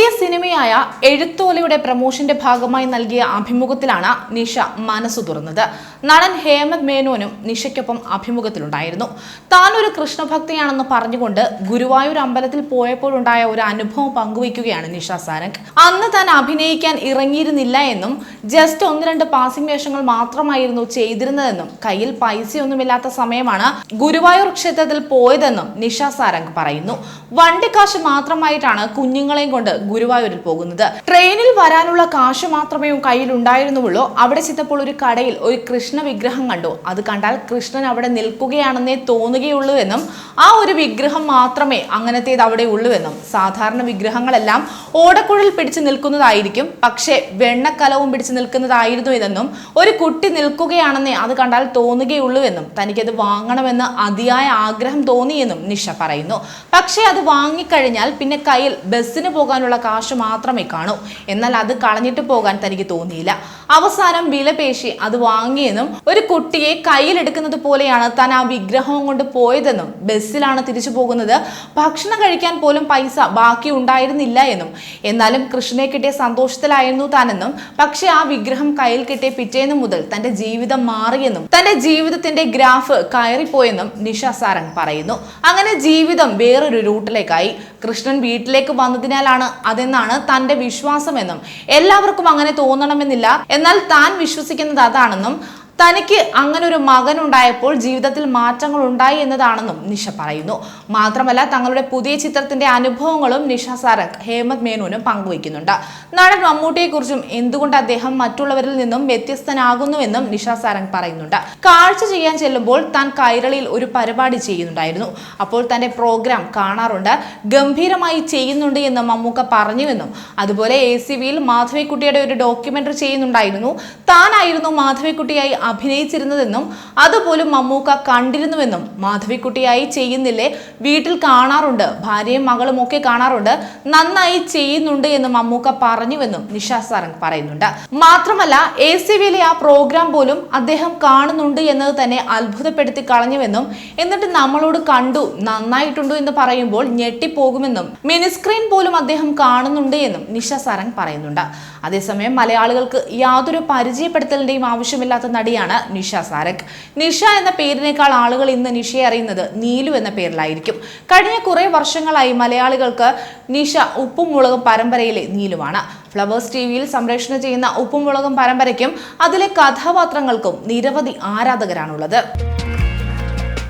പുതിയ സിനിമയായ എഴുത്തോലയുടെ പ്രമോഷന്റെ ഭാഗമായി നൽകിയ അഭിമുഖത്തിലാണ് നിഷ മനസ്സു തുറന്നത്. നടൻ ഹേമന്ത് മേനോനും നിഷയ്ക്കൊപ്പം അഭിമുഖത്തിലുണ്ടായിരുന്നു. താൻ ഒരു കൃഷ്ണഭക്തിയാണെന്ന് പറഞ്ഞുകൊണ്ട് ഗുരുവായൂർ അമ്പലത്തിൽ പോയപ്പോഴുണ്ടായ ഒരു അനുഭവം പങ്കുവയ്ക്കുകയാണ് നിഷ സാരംഗ്. അന്ന് താൻ അഭിനയിക്കാൻ ഇറങ്ങിയിരുന്നില്ല എന്നും ജസ്റ്റ് ഒന്ന് രണ്ട് പാസിംഗ് വേഷങ്ങൾ മാത്രമായിരുന്നു ചെയ്തിരുന്നതെന്നും കയ്യിൽ പൈസയൊന്നുമില്ലാത്ത സമയമാണ് ഗുരുവായൂർ ക്ഷേത്രത്തിൽ പോയതെന്നും നിഷ സാരംഗ് പറയുന്നു. വണ്ടിക്കാശ് മാത്രമായിട്ടാണ് കുഞ്ഞുങ്ങളെയും കൊണ്ട് ഗുരുവായൂരിൽ പോകുന്നത്. ട്രെയിനിൽ വരാനുള്ള കാശ് മാത്രമേ കയ്യിൽ ഉണ്ടായിരുന്നുള്ളൂ അവിടെ ചെന്നപ്പോൾ ഒരു കടയിൽ ഒരു കൃഷ്ണ വിഗ്രഹം കണ്ടു. അത് കണ്ടാൽ കൃഷ്ണൻ അവിടെ നിൽക്കുകയാണെന്നേ തോന്നുകയുള്ളൂ എന്നും ആ ഒരു വിഗ്രഹം മാത്രമേ അങ്ങനത്തേത് അവിടെ ഉള്ളൂ എന്നും. സാധാരണ വിഗ്രഹങ്ങളെല്ലാം ഓടക്കുഴൽ പിടിച്ചു നിൽക്കുന്നതായിരിക്കും. പക്ഷേ വെണ്ണക്കലവും പിടിച്ചു നിൽക്കുന്നതായിരുന്നു ഇതെന്നും ഒരു കുട്ടി നിൽക്കുകയാണെന്നേ അത് കണ്ടാൽ തോന്നുകയുള്ളൂ എന്നും. തനിക്കത് വാങ്ങണമെന്ന് അതിയായ ആഗ്രഹം തോന്നിയെന്നും നിഷ പറയുന്നു. പക്ഷേ അത് വാങ്ങിക്കഴിഞ്ഞാൽ പിന്നെ കയ്യിൽ ബസ്സിന് പോകാനുള്ള കാശ് മാത്രമേ കാണൂ. എന്നാൽ അത് കളഞ്ഞിട്ട് പോകാൻ തനിക്ക് തോന്നിയില്ല. അവസാനം വിലപേശി അത് വാങ്ങിയെന്നും ഒരു കുട്ടിയെ കയ്യിലെടുക്കുന്നത് പോലെയാണ് താൻ ആ വിഗ്രഹവും കൊണ്ട് പോയതെന്നും ബസ്സിലാണ് തിരിച്ചു പോകുന്നത്. ഭക്ഷണം കഴിക്കാൻ പോലും പൈസ ബാക്കി ഉണ്ടായിരുന്നില്ല എന്നും. എന്നാലും കൃഷ്ണനെ കിട്ടിയ സന്തോഷത്തിലായിരുന്നു താനെന്നും. പക്ഷെ ആ വിഗ്രഹം കയ്യിൽ കിട്ടിയ പിറ്റേന്ന് മുതൽ തന്റെ ജീവിതം മാറിയെന്നും തന്റെ ജീവിതത്തിന്റെ ഗ്രാഫ് കയറിപ്പോയെന്നും നിഷ സാരംഗ് പറയുന്നു. അങ്ങനെ ജീവിതം വേറൊരു റൂട്ടിലേക്കായി. കൃഷ്ണൻ വീട്ടിലേക്ക് വന്നതിനാലാണ് അതെന്നാണ് തന്റെ വിശ്വാസമെന്നും എല്ലാവർക്കും അങ്ങനെ തോന്നണമെന്നില്ല. എന്നാൽ താൻ വിശ്വസിക്കുന്നത് അതാണെന്നും തനിക്ക് അങ്ങനെ ഒരു മകൻ ഉണ്ടായപ്പോൾ ജീവിതത്തിൽ മാറ്റങ്ങൾ ഉണ്ടായി എന്നതാണെന്നും നിഷ പറയുന്നു. മാത്രമല്ല തങ്ങളുടെ പുതിയ ചിത്രത്തിന്റെ അനുഭവങ്ങളും നിഷ സാരക് ഹേമന്ത് മേനോനും പങ്കുവയ്ക്കുന്നുണ്ട്. നടൻ മമ്മൂട്ടിയെക്കുറിച്ചും എന്തുകൊണ്ട് അദ്ദേഹം മറ്റുള്ളവരിൽ നിന്നും വ്യത്യസ്തനാകുന്നുവെന്നും നിഷ സാരംഗ് പറയുന്നുണ്ട്. കാഴ്ച ചെയ്യാൻ ചെല്ലുമ്പോൾ താൻ കൈരളിയിൽ ഒരു പരിപാടി ചെയ്യുന്നുണ്ടായിരുന്നു. അപ്പോൾ തന്റെ പ്രോഗ്രാം കാണാറുണ്ട്. ഗംഭീരമായി ചെയ്യുന്നുണ്ട് എന്ന് മമ്മൂക്ക പറഞ്ഞുവെന്നും. അതുപോലെ എ സി വിയിൽ മാധവിക്കുട്ടിയുടെ ഒരു ഡോക്യുമെന്ററി ചെയ്യുന്നുണ്ടായിരുന്നു. താനായിരുന്നു മാധവിക്കുട്ടിയായി അഭിനയിച്ചിരുന്നതെന്നും അതുപോലും മമ്മൂക്ക കണ്ടിരുന്നുവെന്നും മാധവിക്കുട്ടിയായി ചെയ്യുന്നില്ലേ വീട്ടിൽ കാണാറുണ്ട് ഭാര്യയും മകളും ഒക്കെ കാണാറുണ്ട് നന്നായി ചെയ്യുന്നുണ്ട് എന്ന് മമ്മൂക്ക പറഞ്ഞുവെന്നും നിഷ സാരംഗ് പറയുന്നുണ്ട്. മാത്രമല്ല എ സി വിയിലെ ആ പ്രോഗ്രാം പോലും അദ്ദേഹം കാണുന്നുണ്ട് എന്നത് തന്നെ അത്ഭുതപ്പെടുത്തി കളഞ്ഞുവെന്നും എന്നിട്ട് നമ്മളോട് കണ്ടു നന്നായിട്ടുണ്ടോ എന്ന് പറയുമ്പോൾ ഞെട്ടിപ്പോകുമെന്നും മിനിസ്ക്രീൻ പോലും അദ്ദേഹം കാണുന്നുണ്ട് എന്നും നിഷ സാരംഗ് പറയുന്നുണ്ട്. അതേസമയം മലയാളികൾക്ക് യാതൊരു പരിചയപ്പെടുത്തലിന്റെയും ആവശ്യമില്ലാത്ത നടിയാണ് നിഷ സാരക് നിഷ എന്ന പേരിനേക്കാൾ ആളുകൾ ഇന്ന് നിഷയെ അറിയുന്നത് നീലു എന്ന പേരിലായിരിക്കും. കഴിഞ്ഞ കുറേ വർഷങ്ങളായി മലയാളികൾക്ക് നിഷ ഉപ്പും മുളകും പരമ്പരയിലെ നീലുവാണ്. ഫ്ലവേഴ്സ് ടി വിയിൽ സംപ്രേഷണം ചെയ്യുന്ന ഉപ്പും മുളകും പരമ്പരയ്ക്കും അതിലെ കഥാപാത്രങ്ങൾക്കും നിരവധി ആരാധകരാണുള്ളത്.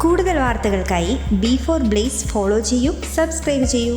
കൂടുതൽ വാർത്തകൾക്കായി ബി ഫോർ ബ്ലേസ് ഫോളോ ചെയ്യൂ സബ്സ്ക്രൈബ് ചെയ്യൂ.